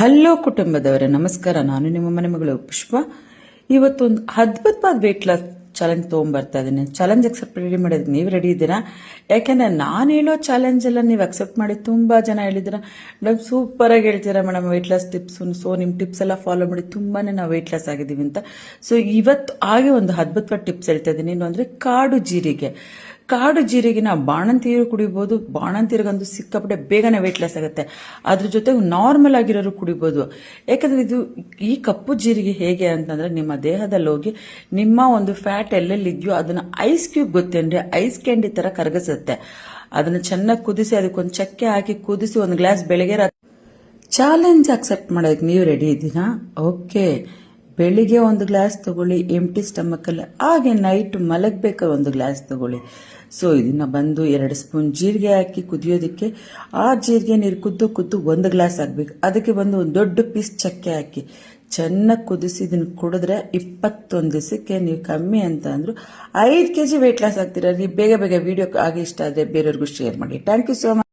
Hello ಕುಟುಂಬದವರೇ, ನಮಸ್ಕಾರ. ನಾನು ನಿಮ್ಮ ಮನೆ ಮಗಳು ಪುಷ್ಪ. ಇವತ್ತೊಂದು ಅದ್ಭುತವಾದ ವೆಯ್ಟ್ ಲಾಸ್ ಚಾಲೆಂಜ್ ತೊಗೊಂಬರ್ತಾ ಇದ್ದೀನಿ. ಚಾಲೆಂಜ್ ಅಕ್ಸೆಪ್ಟ್ ರೆಡಿ ಮಾಡೋದಕ್ಕೆ ನೀವು ರೆಡಿ ಇದ್ದೀರಾ? ಯಾಕೆಂದ್ರೆ ನಾನು ಹೇಳೋ ಚಾಲೆಂಜ್ ಎಲ್ಲ ನೀವು ಅಕ್ಸೆಪ್ಟ್ ಮಾಡಿ ತುಂಬ ಜನ ಹೇಳಿದ್ದೀರಾ. ಮೇಡಮ್ ಸೂಪರ್ ಆಗಿ ಹೇಳ್ತೀರಾ madam weight loss tips so ನಿಮ್ಮ ಟಿಪ್ಸ್ ಎಲ್ಲ ಫಾಲೋ ಮಾಡಿ ತುಂಬಾ ನಾವು ವೆಯ್ಟ್ ಲಾಸ್ ಆಗಿದ್ದೀವಿ ಅಂತ. ಸೊ ಇವತ್ತು ಹಾಗೆ ಒಂದು ಅದ್ಭುತವಾದ ಟಿಪ್ಸ್ ಹೇಳ್ತಾ ಇದ್ದೀನಿ. ಏನು ಅಂದರೆ ಕಾಡು ಜೀರಿಗೆ. ಕಾಡು ಜೀರಿಗೆನ ಬಾಣಂತಿಯರು ಕುಡಿಬೋದು, ಬಾಣಂತಿಯರಿಗಂತೂ ಸಿಕ್ಕಾಪಟ್ಟೆ ಬೇಗನೆ ವೆಯ್ಟ್ ಲಾಸ್ ಆಗುತ್ತೆ. ಅದ್ರ ಜೊತೆಗೆ ನಾರ್ಮಲ್ ಆಗಿರೋರು ಕುಡಿಬೋದು. ಯಾಕಂದ್ರೆ ಇದು ಈ ಕಪ್ಪು ಜೀರಿಗೆ ಹೇಗೆ ಅಂತಂದ್ರೆ ನಿಮ್ಮ ದೇಹದಲ್ಲಿ ಹೋಗಿ ನಿಮ್ಮ ಒಂದು ಫ್ಯಾಟ್ ಎಲ್ಲೆಲ್ಲಿ ಇದೆಯೋ ಅದನ್ನ ಐಸ್ ಕ್ಯೂಬ್ ಗೊತ್ತೇನ್ರಿ? ಐಸ್ ಕ್ಯಾಂಡಿ ತರ ಕರಗಿಸುತ್ತೆ. ಅದನ್ನ ಚೆನ್ನಾಗಿ ಕುದಿಸಿ ಅದಕ್ಕೊಂದು ಚಕ್ಕೆ ಹಾಕಿ ಕುದಿಸಿ ಒಂದು ಗ್ಲಾಸ್ ಬೆಳಗ್ಗೆ ಚಾಲೆಂಜ್ ಅಕ್ಸೆಪ್ಟ್ ಮಾಡೋದಕ್ಕೆ ನೀವು ರೆಡಿ ಇದ್ದೀರಾ ಓಕೆ ಬೆಳಿಗ್ಗೆ ಒಂದು ಗ್ಲಾಸ್ ತಗೊಳ್ಳಿ ಎಂಟಿ ಸ್ಟಮಕಲ್ಲಿ ಹಾಗೆ ನೈಟ್ ಮಲಗಬೇಕಾದ್ರೆ ಒಂದು ಗ್ಲಾಸ್ ತಗೊಳ್ಳಿ. ಸೊ ಇದನ್ನ ಬಂದು ಎರಡು ಸ್ಪೂನ್ ಜೀರಿಗೆ ಹಾಕಿ ಕುದಿಯೋದಕ್ಕೆ, ಆ ಜೀರಿಗೆ ನೀರು ಕುದ್ದು ಕುದ್ದು ಒಂದು ಗ್ಲಾಸ್ ಆಗಬೇಕು. ಅದಕ್ಕೆ ಬಂದು ಒಂದು ದೊಡ್ಡ ಪೀಸ್ ಚಕ್ಕೆ ಹಾಕಿ. ಚೆನ್ನಾಗಿ ಕುದಿಸಿ ಇದನ್ನು ಕುಡಿದ್ರೆ ಇಪ್ಪತ್ತೊಂದು ದಿವಸಕ್ಕೆ ನೀವು ಕಮ್ಮಿ ಅಂತ ಅಂದ್ರು. ಐದು ಕೆ ಜಿ ವೆಯ್ಟ್ ಲಾಸ್ ಆಗ್ತೀರಾ? ನೀವು ಬೇಗ ಬೇಗ ವಿಡಿಯೋ ಆಗಿ ಇಷ್ಟ ಆದರೆ ಬೇರೆಯವ್ರಿಗೂ ಶೇರ್ ಮಾಡಿ. Thank you so much